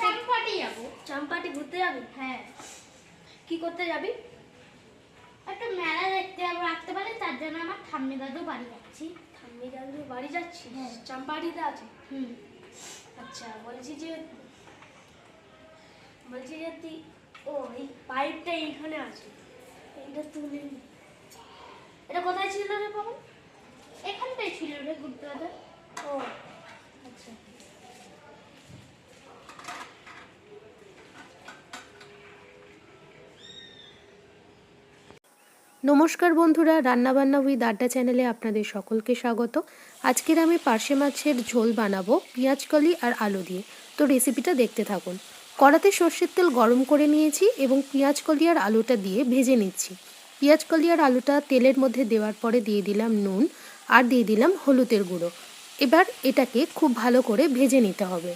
চাম্পাটি যাব। চাম্পাটি ঘুরতে যাবি? হ্যাঁ। কি করতে যাবি? একটা মেলা দেখতে যাব রাখতে পারে তার জন্য আমার ঠাম্মি দাদু বাড়ি যাচ্ছি। ঠাম্মি দাদু বাড়ি যাচ্ছি হ্যাঁ। চাম্পাটিতে আছে? হুম। আচ্ছা বলছি যে বলছি যে তুই ও এই পাইপটা এইখানে আছে। এইটা তুলে নি। এটা কোথায় ছিল রে বাবা? এখানটাই ছিল রে গুড ব্রাদার ও আচ্ছা। নমস্কার বন্ধুরা রান্নাবান্না উইথ আড্ডা চ্যানেলে আপনাদের সকলকে স্বাগত। আজকের আমি পার্শে মাছের ঝোল বানাবো পেঁয়াজকলি আর আলু দিয়ে। তো রেসিপিটা দেখতে থাকুন। কড়াতে সর্ষের তেল গরম করে নিয়েছি এবং পেঁয়াজ কলি আর আলুটা দিয়ে ভেজে নিচ্ছি। পেঁয়াজ কলি আর আলুটা তেলের মধ্যে দেওয়ার পরে দিয়ে দিলাম নুন আর দিয়ে দিলাম হলুদের গুঁড়ো। এবার এটাকে খুব ভালো করে ভেজে নিতে হবে।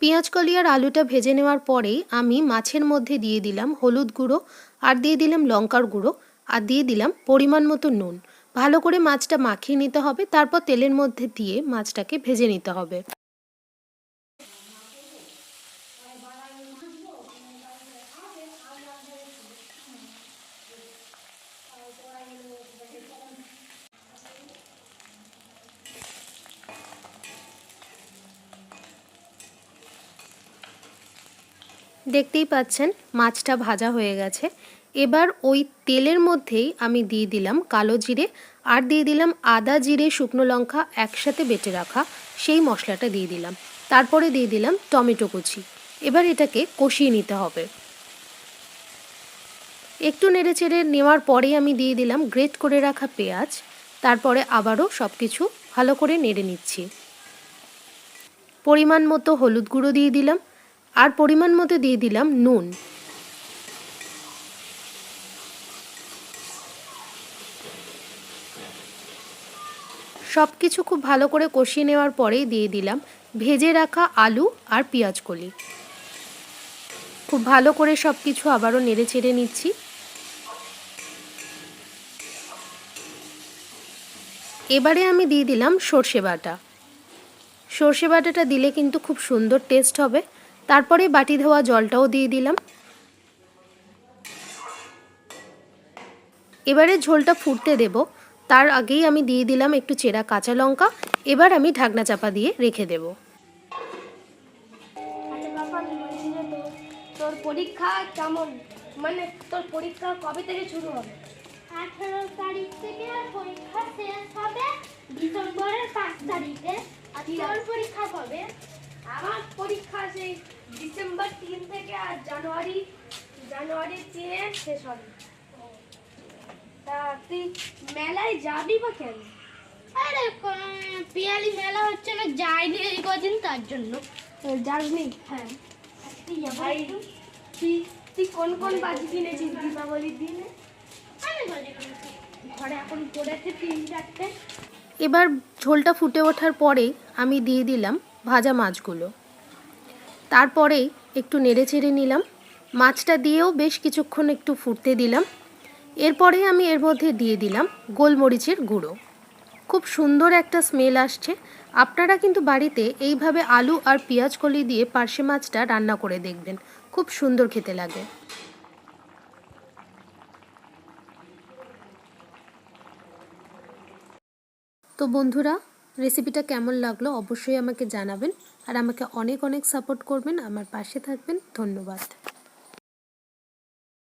পেঁয়াজকলি আর আলুটা ভেজে নেওয়ার পরেই আমি মাছের মধ্যে দিয়ে দিলাম হলুদ গুঁড়ো আর দিয়ে দিলাম লঙ্কার গুঁড়ো আর দিয়ে দিলাম পরিমাণ মতো নুন। ভালো করে মাছটা মাখিয়ে নিতে হবে, তারপর তেলের মধ্যে দিয়ে মাছটাকে ভেজে নিতে হবে। দেখতেই পাচ্ছেন মাছটা ভাজা হয়ে গেছে। এবার ওই তেলের মধ্যেই আমি দিয়ে দিলাম কালো জিরে আর দিয়ে দিলাম আদা জিরে, শুকনো লঙ্কা একসাথে বেটে রাখা সেই মশলাটা দিয়ে দিলাম। তারপরে দিয়ে দিলাম টমেটো কুচি। এবার এটাকে কষিয়ে নিতে হবে। একটু নেড়ে চেড়ে নেওয়ার পরেই আমি দিয়ে দিলাম গ্রেট করে রাখা পেঁয়াজ। তারপরে আবারও সব কিছু ভালো করে নেড়ে নিচ্ছি। পরিমাণ মতো হলুদ গুঁড়ো দিয়ে দিলাম। আর পরিমাণ মতো দিয়ে দিলাম নুন। সব কিছু খুব ভালো করে কষিয়ে নেওয়ার পরেই দিয়ে দিলাম ভেজে রাখা আলু আর পেঁয়াজ কলি খুব ভালো করে সব কিছু আবারও নেড়ে চেড়ে নিচ্ছি। এবারে আমি দিয়ে দিলাম সর্ষে বাটা। সর্ষে বাটাটা দিলে কিন্তু খুব সুন্দর টেস্ট হবে। তারপরে বাটি ধোয়া জলটাও দিয়ে দিলাম। এবারে ঝোলটা ফুটতে দেব। তার আগেই আমি দিয়ে দিলাম একটু চেরা কাঁচা লঙ্কা। এবার আমি ঢাকনা চাপা দিয়ে রেখে দেব। আচ্ছা তোর পরীক্ষা কেমন? মানে তোর পরীক্ষা কবে থেকে শুরু হবে? আঠারো তারিখ থেকে পরীক্ষা শেষ হবে ডিসেম্বরের পাঁচ তারিখে। আর তোর পরীক্ষা কবে? আমার পরীক্ষা সেই ডিসেম্বর তিন থেকে আর জানুয়ারি জানুয়ারি তিনে শেষ হবে। তা তুই মেলায় যাবি বা কেন? আরে পিয়ালি মেলা হচ্ছে না যাইনি এই কদিন তার জন্য। যাসনি? হ্যাঁ। তুই ভাই তুই তুই কোন কোন বাজি কিনেছিস দীপাবলির দিনে? আমি ঘরে এখন পড়েছে তিন চারটে। এবার ঝোলটা ফুটে ওঠার পরে আমি দিয়ে দিলাম ভাজা মাছগুলো। তারপরেই একটু নেড়ে চেড়ে নিলাম। মাছটা দিয়েও বেশ কিছুক্ষণ একটু ফুটতে দিলাম। এরপরে আমি এর মধ্যে দিয়ে দিলাম গোলমরিচের গুঁড়ো। খুব সুন্দর একটা স্মেল আসছে। আপনারা কিন্তু বাড়িতে এইভাবে আলু আর পেঁয়াজ কলি দিয়ে পার্শে মাছটা রান্না করে দেখবেন। খুব সুন্দর খেতে লাগে। তো বন্ধুরা রেসিপিটা কেমন লাগল অবশ্যই আমাকে জানাবেন। আর আমাকে অনেক অনেক সাপোর্ট করবেন। আমার পাশে থাকবেন। ধন্যবাদ।